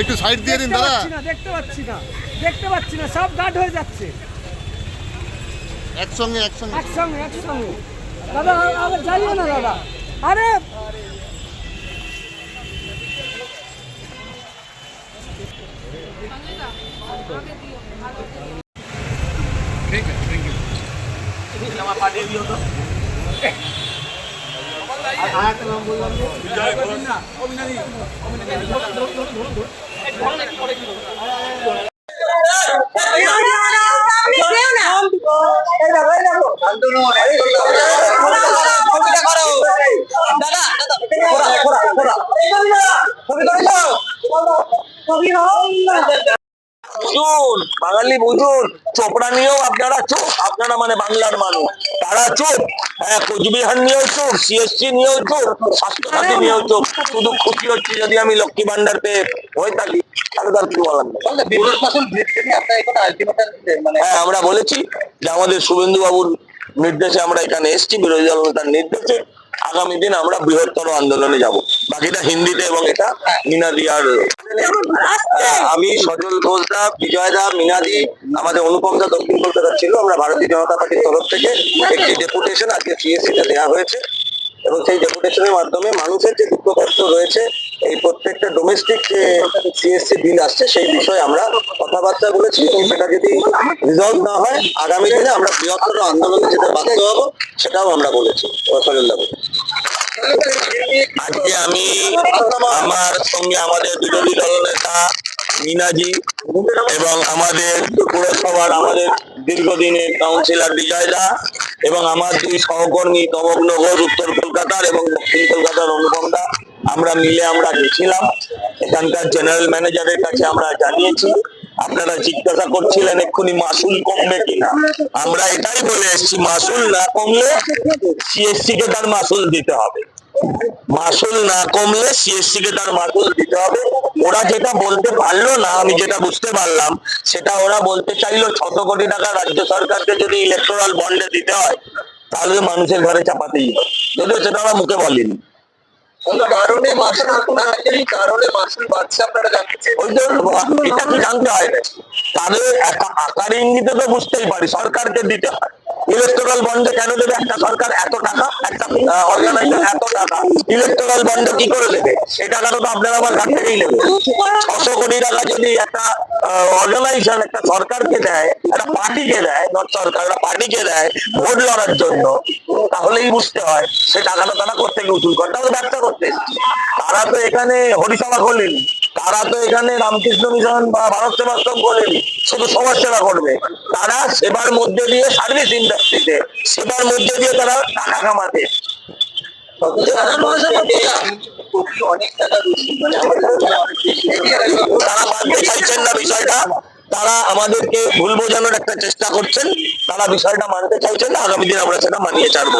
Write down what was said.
একটু সাইড দিয়ে দিন দাদা। না দেখতে পাচ্ছি না। দেখতে পাচ্ছি না সব গার্ড হয়ে যাচ্ছে। একসঙ্গে একসঙ্গে। একসঙ্গে একসঙ্গে। দাদা আগে যাইও না দাদা। আরে! দাদা দাদা। বুঝুন বাঙালি বুঝুন চোপড়া নিয়েও আপনারা চোখ আপনারা মানে বাংলার মানুষ। তারা চোখ হ্যাঁ কোচবিহার নিয়েও চোখ সিএসসি নিয়েও চুপ স্বাস্থ্যসাথী নিয়েও চুপ শুধু খুশি হচ্ছে যদি আমি লক্ষ্মী ভান্ডার পেয়ে হয়ে থাকি তাহলে তার কি বলার হ্যাঁ আমরা বলেছি যে আমাদের শুভেন্দু বাবুর নির্দেশে আমরা এখানে এসেছি বিরোধী দল নেতার নির্দেশে। আগামী দিন আমরা বৃহত্তর আন্দোলনে যাব। বাকিটা হিন্দিতে এবং এটা মিনাদি আর আহ, আমি সজল ঘোষদা বিজয়দা মিনাদি, আমাদের অনুপম দা দক্ষিণ কলকাতা ছিল। আমরা ভারতীয় জনতা পার্টির তরফ থেকে একটি ডেপুটেশন আজকে সিএসসি তে দেওয়া হয়েছে। এবং সেই ডেপুটেশনের মাধ্যমে মানুষের যে দুঃখ কষ্ট রয়েছে, এই প্রত্যেকটা ডোমেস্টিক যে সিএসসি বিল আসছে, সেই বিষয়ে আমরা কথাবার্তা বলেছি। এবং সেটা যদি রিজলভ না হয়, আগামী দিনে আমরা বৃহত্তর আন্দোলনে যেতে বাধ্য হব, সেটাও আমরা বলেছি। সজল দা আজকে আমি আমার সঙ্গে আমাদের বিরোধী দলনেতা মিনাজি এবং আমাদের পুরসভার আমাদের দীর্ঘদিনের কাউন্সিলর বিজয়দা এবং আমার দুই সহকর্মী ঘোষ উত্তর কলকাতার এবং দক্ষিণ কলকাতার অনুপম দা আমরা মিলে আমরা গেছিলাম। এখানকার জেনারেল ম্যানেজারের কাছে আমরা জানিয়েছি, আপনারা জিজ্ঞাসা করছিলেন এক্ষুনি মাসুল কমবে কিনা। আমরা এটাই বলে এসেছি, মাসুল না কমলে সিএসসি কে তার মাসুল দিতে হবে। মাসুল না কমলে সিএসসি কে তার মাসুল দিতে হবে। ওরা যেটা বলতে পারল না আমি যেটা বুঝতে পারলাম সেটা ওরা বলতে চাইলো ছশো কোটি টাকা রাজ্য সরকারকে যদি ইলেকট্রাল বন্ডে দিতে হয় তাহলে মানুষের ঘরে চাপাতেই হবে। যদিও সেটা ওরা মুখে বলেনি। কারণে মাসুল এই কারণে মাসুল বাড়ছে আপনারা জানছেন এটা কি জানতে হয়? তাদের আকার ইঙ্গিতে তো বুঝতেই পারি সরকারকে দিতে হয়। ইলেকট্রাল বন্ডে কেন দেবে একটা সরকার? এত টাকা, একটা অর্গানাইজেশন এত টাকা। ইলেকট্রাল বন্ডে কি করে দেবে? এই টাকাটা তো আপনারা আমার কাছ থেকেই নেবে ছশো কোটি টাকা যদি একটা অর্গানাইজেশন একটা সরকারকে দেয়, একটা পার্টিকে দেয়, নট সরকার, একটা পার্টিকে দেয়, ভোট লড়ার জন্য, তাহলেই বুঝতে হয় সে টাকাটা তারা করতে গিয়ে উসুল করে। তাহলে ব্যবসা করতে। তারা তো এখানে হরিসভা খোলেনি তারা তো এখানে রামকৃষ্ণ মিশন বা ভারত সেবাশ্রম খোলেনি শুধু সমাজ সেবা করবে তারা সেবার মধ্যে দিয়ে সার্ভিস ইন্ডাস্ট্রিতে সেবার মধ্যে দিয়ে তারা টাকা কামাতে। তারা মানতে চাইছেন না বিষয়টা, তারা আমাদেরকে ভুল বোঝানোর একটা চেষ্টা করছেন, তারা বিষয়টা মানতে চাইছেন আগামী দিন আমরা সেটা মানিয়ে ছাড়বো